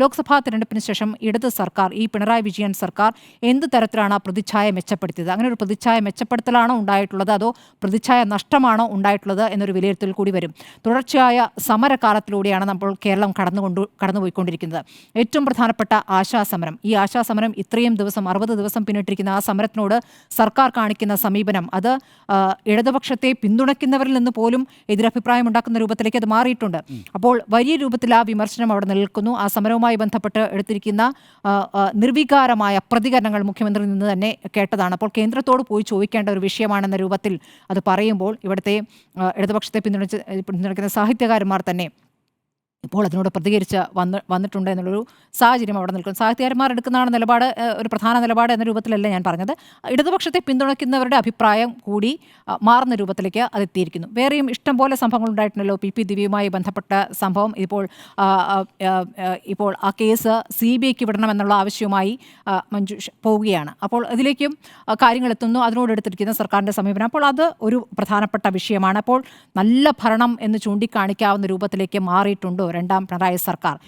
ലോക്സഭാ തെരഞ്ഞെടുപ്പിന് ശേഷം ഇടത് സർക്കാർ ഈ പിണറായി വിജയൻ സർക്കാർ എന്ത് തരത്തിലാണ് പ്രതിച്ഛായ മെച്ചപ്പെടുത്തിയത്? അങ്ങനെ ഒരു പ്രതിച്ഛായ മെച്ചപ്പെടുത്തലാണോ ഉണ്ടായിട്ടുള്ളത്? അതോ പ്രതിച്ഛായ നഷ്ടമാണോ ഉണ്ടായിട്ടുള്ളത് എന്നൊരു വിലയിരുത്തൽ കൂടി വരും. തുടർച്ചയായ സമരകാലത്തിലൂടെയാണ് നമ്മൾ കേരളം കടന്നുകൊണ്ട് കടന്നുപോയിക്കൊണ്ടിരിക്കുന്നത്. ഏറ്റവും പ്രധാനപ്പെട്ട ആശാസമരം. ഈ ആശാസമരം ഇത്രയും ദിവസം അറുപത് ദിവസം പിന്നിട്ടിരിക്കുന്ന ആ സമരത്തിനോട് സർക്കാർ കാണിക്കുന്ന സമീപനം അത് ഇടതുപക്ഷത്തെ പിന്തുണയ്ക്കുന്നവരിൽ നിന്ന് പോലും എതിരഭിപ്രായം ഉണ്ടാക്കുന്ന രൂപത്തിലേക്ക് അത് മാറിയിട്ടുണ്ട്. അപ്പോൾ വലിയ രൂപത്തിൽ ആ വിമർശനം അവിടെ നിൽക്കുന്നു ആ സമരവുമായി ബന്ധപ്പെട്ട് എടുത്തിരിക്കുന്ന നിർവികാരമായ പ്രതികരണങ്ങൾ മുഖ്യമന്ത്രിയിൽ നിന്ന് തന്നെ കേട്ടതാണ്. അപ്പോൾ കേന്ദ്രത്തോട് പോയി ചോദിക്കേണ്ട ഒരു വിഷയമാണെന്ന രൂപത്തിൽ അത് പറയുമ്പോൾ ഇവിടുത്തെ ഇടതുപക്ഷത്തെ പിന്തുണച്ച് പിന്തുണയ്ക്കുന്ന സാഹിത്യകാരന്മാർ തന്നെ ഇപ്പോൾ അതിനോട് പ്രതികരിച്ച് വന്ന് വന്നിട്ടുണ്ട് എന്നുള്ളൊരു സാഹചര്യം അവിടെ നിൽക്കുന്നു. സാഹിത്യകാരന്മാർ എടുക്കുന്നതാണ് നിലപാട് ഒരു പ്രധാന നിലപാട് എന്ന രൂപത്തിലല്ല ഞാൻ പറഞ്ഞത്. ഇടതുപക്ഷത്തെ പിന്തുണയ്ക്കുന്നവരുടെ അഭിപ്രായം കൂടി മാറുന്ന രൂപത്തിലേക്ക് അതെത്തിയിരിക്കുന്നു. വേറെയും ഇഷ്ടം പോലെ സംഭവങ്ങൾ ഉണ്ടായിട്ടുണ്ടല്ലോ. പി. പി. ദിവ്യയുമായി ബന്ധപ്പെട്ട സംഭവം. ഇപ്പോൾ ഇപ്പോൾ ആ കേസ് സി ബി ഐക്ക് വിടണമെന്നുള്ള ആവശ്യവുമായി മഞ്ജു പോവുകയാണ്. അപ്പോൾ അതിലേക്കും കാര്യങ്ങൾ എത്തുന്നു. അതിനോട് എടുത്തിരിക്കുന്ന സർക്കാരിന്റെ സമീപനം. അപ്പോൾ അത് ഒരു പ്രധാനപ്പെട്ട വിഷയമാണ്. അപ്പോൾ നല്ല ഭരണം എന്ന് ചൂണ്ടിക്കാണിക്കാവുന്ന രൂപത്തിലേക്ക് മാറിയിട്ടുണ്ടോ രണ്ടാം പിണറായി സർക്കാർ.